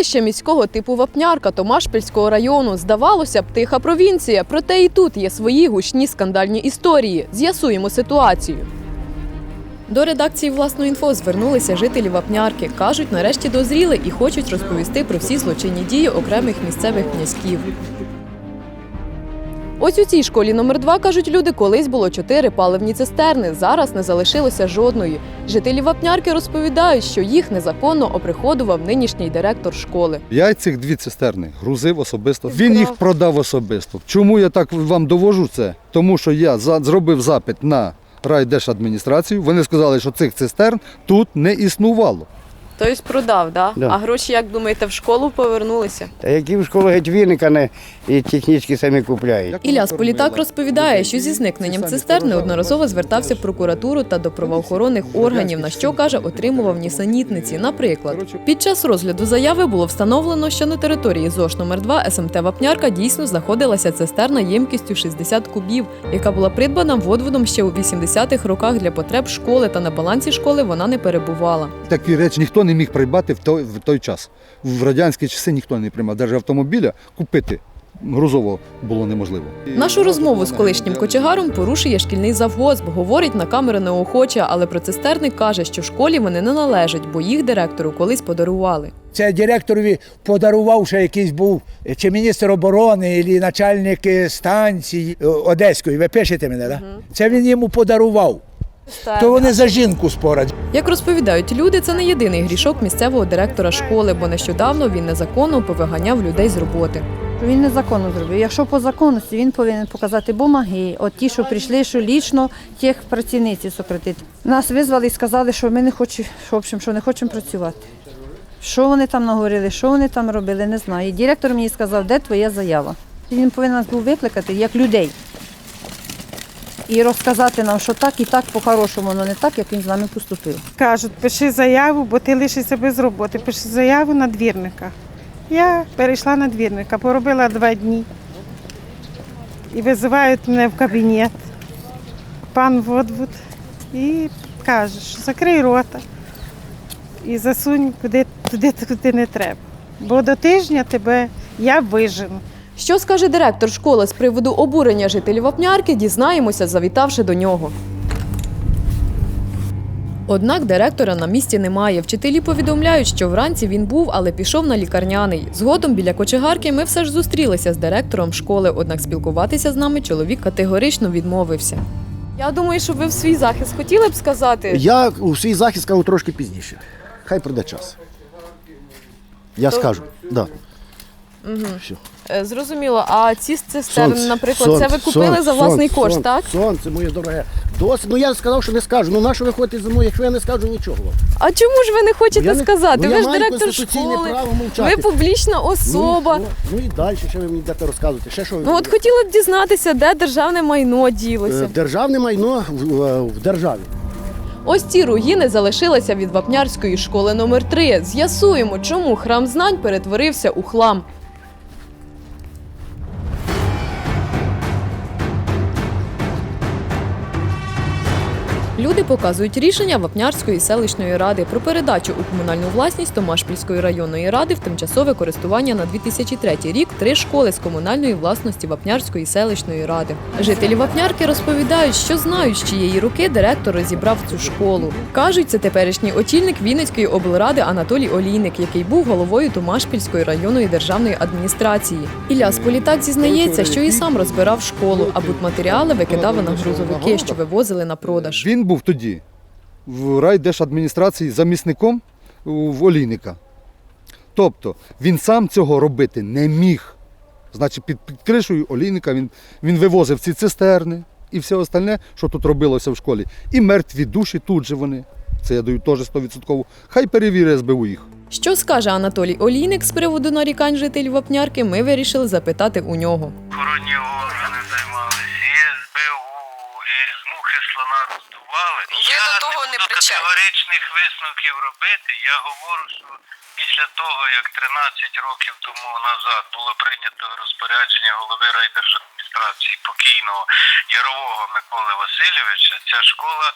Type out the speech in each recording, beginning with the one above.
Селище міського типу Вапнярка Томашпільського району. Здавалося б, тиха провінція, проте і тут є свої гучні скандальні історії. З'ясуємо ситуацію. До редакції власної інфо звернулися жителі Вапнярки. Кажуть, нарешті дозріли і хочуть розповісти про всі злочинні дії окремих місцевих князьків. Ось у цій школі номер 2 кажуть люди, колись було чотири паливні цистерни. Зараз не залишилося жодної. Жителі Вапнярки розповідають, що їх незаконно оприходував нинішній директор школи. Я цих дві цистерни грузив особисто. Він їх продав особисто. Чому я так вам довожу це? Тому що я за- зробив запит на райдержадміністрацію. Вони сказали, що цих цистерн тут не існувало. Тобто продав, да? Да. А гроші, як думаєте, в школу повернулися? Та які в школу геть віника не і технічки самі купляють. Ілля Політак розповідає, що зі зникненням цистерн неодноразово звертався в прокуратуру та до правоохоронних органів, на що каже, отримував нісенітниці. Наприклад, під час розгляду заяви було встановлено, що на території ЗОШ номер 2 СМТ Вапнярка дійсно знаходилася цистерна ємкістю 60 кубів, яка була придбана водводом ще у 80-х роках для потреб школи, та на балансі школи вона не перебувала. Такі речі ніхто не міг придбати в той, в той час. В радянські часи ніхто не приймав. Навіть автомобіля купити грузово було неможливо. Нашу розмову з колишнім кочегаром порушує шкільний завгосп. Говорить на камеру неохоче, але про цистерни каже, що школі вони не належать, бо їх директору колись подарували. Це директорові подарував ще якийсь був е, чи міністр оборони, чи начальник е, станції е, Одеської. Ви пишете мене, так? Це він йому подарував. То вони за жінку спорять. Як розповідають люди, це не єдиний грішок місцевого директора школи, бо нещодавно він незаконно повиганяв людей з роботи. Він незаконно зробив. Якщо по законності, він повинен показати бумаги. От ті, що прийшли, що лічно тих працівниць сократити. Нас визвали і сказали, що ми не хочемо, в общем, що не хочемо працювати. Що вони там наговорили, що вони там робили, не знаю. І директор мені сказав, де твоя заява. Він повинен нас був викликати як людей. І розказати нам, що так і так по-хорошому, воно не так, як він з нами поступив. Кажуть, пиши заяву, бо ти лишишся без роботи. Пиши заяву на двірника. Я перейшла на двірника, поробила два дні. І визивають мене в кабінет. Пан Водвуд і каже, що закрий рота і засунь куди, туди, куди не треба. Бо до тижня тебе я вижену. Що скаже директор школи з приводу обурення жителів Вапнярки, дізнаємося, завітавши до нього. Однак директора на місці немає. Вчителі повідомляють, що вранці він був, але пішов на лікарняний. Згодом біля кочегарки ми все ж зустрілися з директором школи, однак спілкуватися з нами чоловік категорично відмовився. Я думаю, що ви в свій захист хотіли б сказати. Я у свій захист скажу трошки пізніше. Хай прийде час. Я скажу. Да. Все. Е, Зрозуміло, а ці цистерни, Сонце, наприклад, сонце, це ви купили сонце, за власний сонце, кошт, сонце, так? Сонце, моє дороге. Досить. Ну я сказав, що не скажу. Ну на що ви ходите за мною, якщо я не скажу нічого вам? А чому ж ви не хочете Я не- сказати? ну, я ви ж маю директор конституційне школи, право мовчати. ви публічна особа. Ну, і що? ну і далі, що ви мені будете розказувати? Ще що? ви- Ну от хотіла б дізнатися, де державне майно Е, ділося. Державне майно в, е, в державі. Ось ці руїни залишилися від Вапнярської школи номер 3 З'ясуємо, чому храм знань перетворився у хлам. Люди показують рішення Вапнярської селищної ради про передачу у комунальну власність Томашпільської районної ради в тимчасове користування на 2003 рік три школи з комунальної власності Вапнярської селищної ради. Жителі Вапнярки розповідають, що знають, з чиєї руки директор розібрав цю школу. Кажуть, це теперішній очільник Вінницької облради Анатолій Олійник, який був головою Томашпільської районної державної адміністрації. Ілля Сполітак зізнається, що і сам розбирав школу, а будматеріали викидав на грузовики, що вивозили на продаж. Він був тоді в райдержадміністрації замісником в Олійника. Тобто він сам цього робити не міг. Значить, під, під кришею олійника він, він вивозив ці цистерни і все остальне, що тут робилося в школі. І мертві душі тут же вони. Це я даю теж 100%. Хай перевірить СБУ їх. Що скаже Анатолій Олійник з приводу нарікань жителів Вапнярки, ми вирішили запитати у нього. охоронні роздували. Ви я до того не буду причетні. категоричних висновків робити. Я говорю, що після того, як 13 років тому назад було прийнято розпорядження голови райдержадміністрації покійного Ярового Миколи Васильовича, ця школа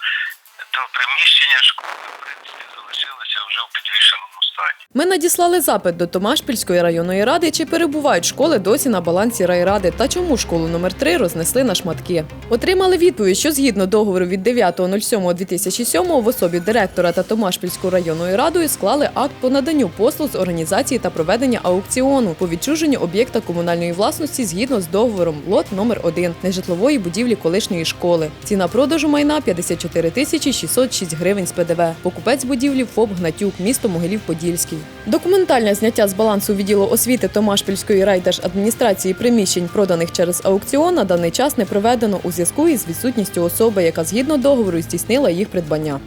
то приміщення школи, в принципі, залишилося вже в підвішеному стані. Ми надіслали запит до Томашпільської районної ради, чи перебувають школи досі на балансі райради та чому школу номер 3 рознесли на шматки. Отримали відповідь, що згідно договору від 9.07.2007 в особі директора та Томашпільською районною радою склали акт по наданню послуг з організації та проведення аукціону по відчуженню об'єкта комунальної власності згідно з договором лот номер 1 нежитлової будівлі колишньої школи. Ціна продажу майна 54 тисячі 606 гривень з ПДВ. Покупець будівлі ФОП Гнатюк, місто Могилів-Подільський. Документальне зняття з балансу відділу освіти Томашпільської райдержадміністрації приміщень, проданих через аукціон, на даний час не проведено у зв'язку із відсутністю особи, яка згідно договору здійснила їх придбання.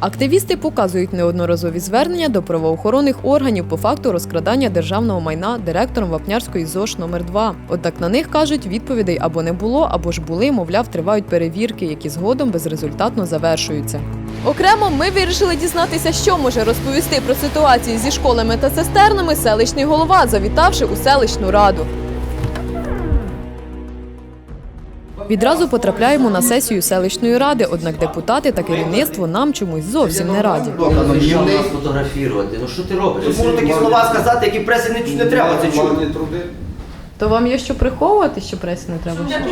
Активісти показують неодноразові звернення до правоохоронних органів по факту розкрадання державного майна директором Вапнярської ЗОЖ номер 2 Однак на них кажуть, відповідей або не було, або ж були, мовляв, тривають перевірки, які згодом безрезультатно завершуються. Окремо ми вирішили дізнатися, що може розповісти про ситуацію зі школами та цистернами селищний голова, завітавши у селищну раду. Відразу потрапляємо на сесію селищної ради, однак депутати та керівництво нам чомусь зовсім не раді. Що нас фотографувати? Ну що ти робиш? Я можу такі слова сказати, які преси не, не треба це чути. То вам є що приховувати, що пресі не треба?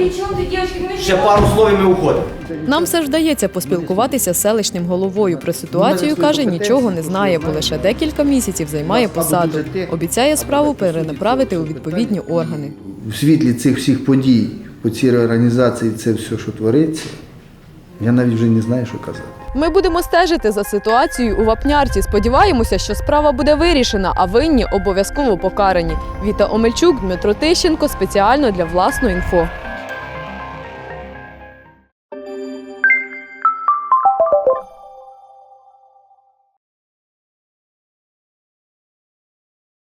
Ще пару слов і ми уходимо. Нам все ж вдається поспілкуватися з селищним головою. Про ситуацію каже, нічого не знає, бо лише декілька місяців займає посаду. Обіцяє справу перенаправити у відповідні органи. у світлі цих всіх подій по цій реорганізації це все, що твориться, я навіть вже не знаю, що казати. Ми будемо стежити за ситуацією у Вапнярці. Сподіваємося, що справа буде вирішена, а винні обов'язково покарані. Віта Омельчук, Дмитро Тищенко спеціально для власної інфо.